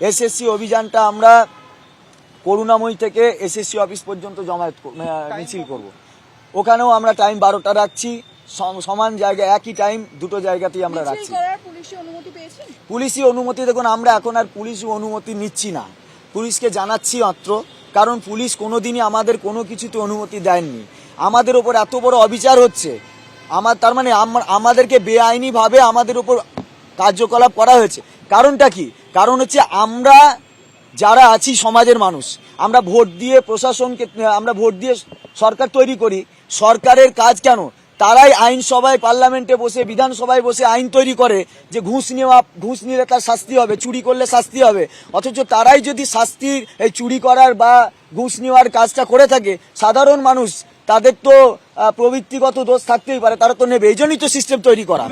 SSC অভিযানটা আমরা করুণাময়ী থেকে SSC office পর্যন্ত জমায়েত মিছিল করব। ওখানেও আমরা টাইম বারোটা রাখছি। সমান জায়গায় একই টাইম দুটো জায়গাতেই আমরা রাখছি। পুলিশি অনুমতি পুলিশি অনুমতি দেখুন আমরা এখন আর পুলিশি অনুমতি নিচ্ছি না। পুলিশকে জানাচ্ছি মাত্র কারণ পুলিশ কোনোদিনই আমাদের কোনো কিছুতে অনুমতি দেননি আমাদের ওপর এত বড় অবিচার হচ্ছে। আমার তার মানে আমাদেরকে বেআইনিভাবে আমাদের ওপর কার্যকলাপ করা হয়েছে। কারণটা কি? কারণ হচ্ছে আমরা যারা আছি সমাজের মানুষ, আমরা ভোট দিয়ে প্রশাসনকে, আমরা ভোট দিয়ে সরকার তৈরি করি, সরকারের কাজ কেন? তারাই আইনসভায়, পার্লামেন্টে বসে, বিধানসভায় বসে আইন তৈরি করে যে ঘুষ নেওয়া, ঘুষ নিলে তার শাস্তি হবে, চুরি করলে শাস্তি হবে। অথচ তারাই যদি শাস্তি এই চুরি করার বা ঘুষ নেওয়ার কাজটা করে থাকে, সাধারণ মানুষ, তাদের তো প্রবৃত্তিগত দোষ থাকতেই পারে, তারা তো নেবে। এই জন্যই তো সিস্টেম তৈরি করা।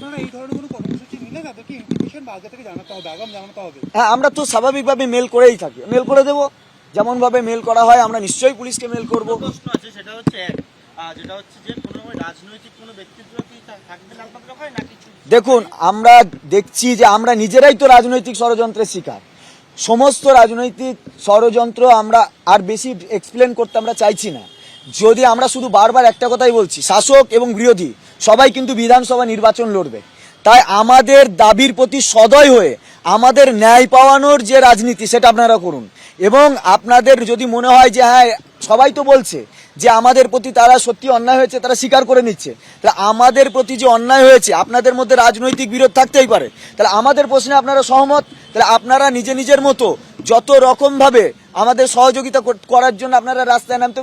পুলিশের তরফে বলা হচ্ছে পুলিশের তরফে বলা হচ্ছে যে আপনারা এই ধরনের কোনো কর্মসূচি নিলে তাদেরকে ইনফরমেশন আগে থেকে জানাতে হবে আগাম জানাতে হবে? হ্যাঁ আমরা তো স্বাভাবিকভাবে মেল করেই থাকি। মেল করে দেবো। যেমনভাবে মেল করা হয় আমরা নিশ্চয়ই পুলিশকে মেল করব। প্রশ্ন আছে সেটা হচ্ছে এক। যেটা হচ্ছে যে কোনো রাজনৈতিক কোনো ব্যক্তিত্ব কি থা- থাকবেন আপনাদের ওখানে নাকি শুধু- দেখুন আমরা দেখছি যে আমরা নিজেরাই তো রাজনৈতিক ষড়যন্ত্রের শিকার। সমস্ত রাজনৈতিক ষড়যন্ত্র আমরা আর বেশি এক্সপ্লেন করতে আমরা চাইছি না। যদি আমরা শুধু বারবার একটা কথাই বলছি, শাসক এবং বিরোধী, সবাই কিন্তু বিধানসভা নির্বাচন লড়বে। তাই আমাদের দাবির প্রতি সদয় হয়ে আমাদের ন্যায় পাওয়ানোর যে রাজনীতি, সেটা আপনারা করুন। এবং আপনাদের যদি মনে হয় যে হ্যাঁ সবাই তো বলছে যে আমাদের প্রতি তারা সত্যি অন্যায় হয়েছে, তারা স্বীকার করে নিচ্ছে। তাহলে আমাদের প্রতি যে অন্যায় হয়েছে, আপনাদের মধ্যে রাজনৈতিক বিরোধ থাকতেই পারে। তাহলে আমাদের প্রশ্নে আপনারা সহমত? তাহলে আপনারা নিজে নিজের মতো যত রকমভাবে আমাদের সহযোগিতা কর- করার জন্য আপনারা রাস্তায় নামতে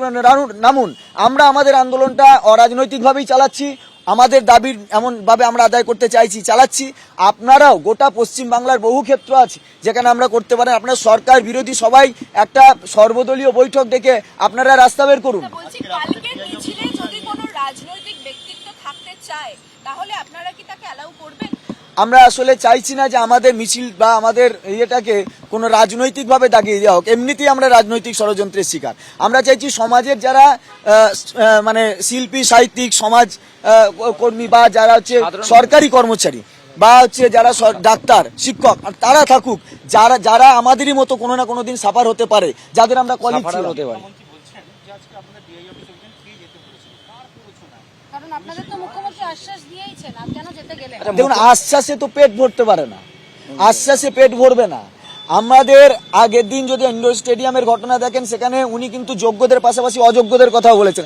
নামুন। আমরা আমাদের আন্দোলনটা অরাজনৈতিকভাবেই চালাচ্ছি। আমাদের দাবির এমনভাবে আমরা আদায় করতে চাইছি, চালাচ্ছি। আপনারাও গোটা পশ্চিম বাংলার বহু ক্ষেত্র আছে যেখানে আমরা করতে পারেন। আপনার সরকার বিরোধী সবাই একটা সর্বদলীয় বৈঠক ডেকে আপনারা রাস্তা বের করুন। কোনো রাজনৈতিক ব্যক্তিত্ব থাকতে চায়, তাহলে আপনারা কি তাকে আমরা আসলে চাইছি না যে আমাদের মিছিল বা আমাদের ইয়েটাকে কোনো রাজনৈতিকভাবে দাগিয়ে দেওয়া হোক। এমনিতেই আমরা রাজনৈতিক ষড়যন্ত্রের শিকার। আমরা চাইছি সমাজের যারা মানে শিল্পী সাহিত্যিক সমাজ কর্মী বা যারা হচ্ছে সরকারি কর্মচারী বা হচ্ছে যারা ডাক্তার শিক্ষক আর তারা থাকুক যারা যারা আমাদেরই মতো কোনো না কোনো দিন সাফার হতে পারে যাদের আমরা কলিগ হতে পারে। আজকে আপনাদের ডিআই অফিস অভিযান ফিরে যেতে বলেছেন কার প্ররোচনায় কারণ আপনাদের তো মুখ্যমন্ত্রী আশ্বাস দিয়েইছেন আর কেন যেতে গেলেন? দেখুন আশ্বাসে তো পেট ভরতে পারে না। আশ্বাসে পেট ভরবে না। আমাদের আগের দিন যদি ইন্ডোর স্টেডিয়ামের ঘটনা দেখেন সেখানে উনি কিন্তু যোগ্যদের পাশাপাশি অযোগ্যদের কথাও বলেছেন।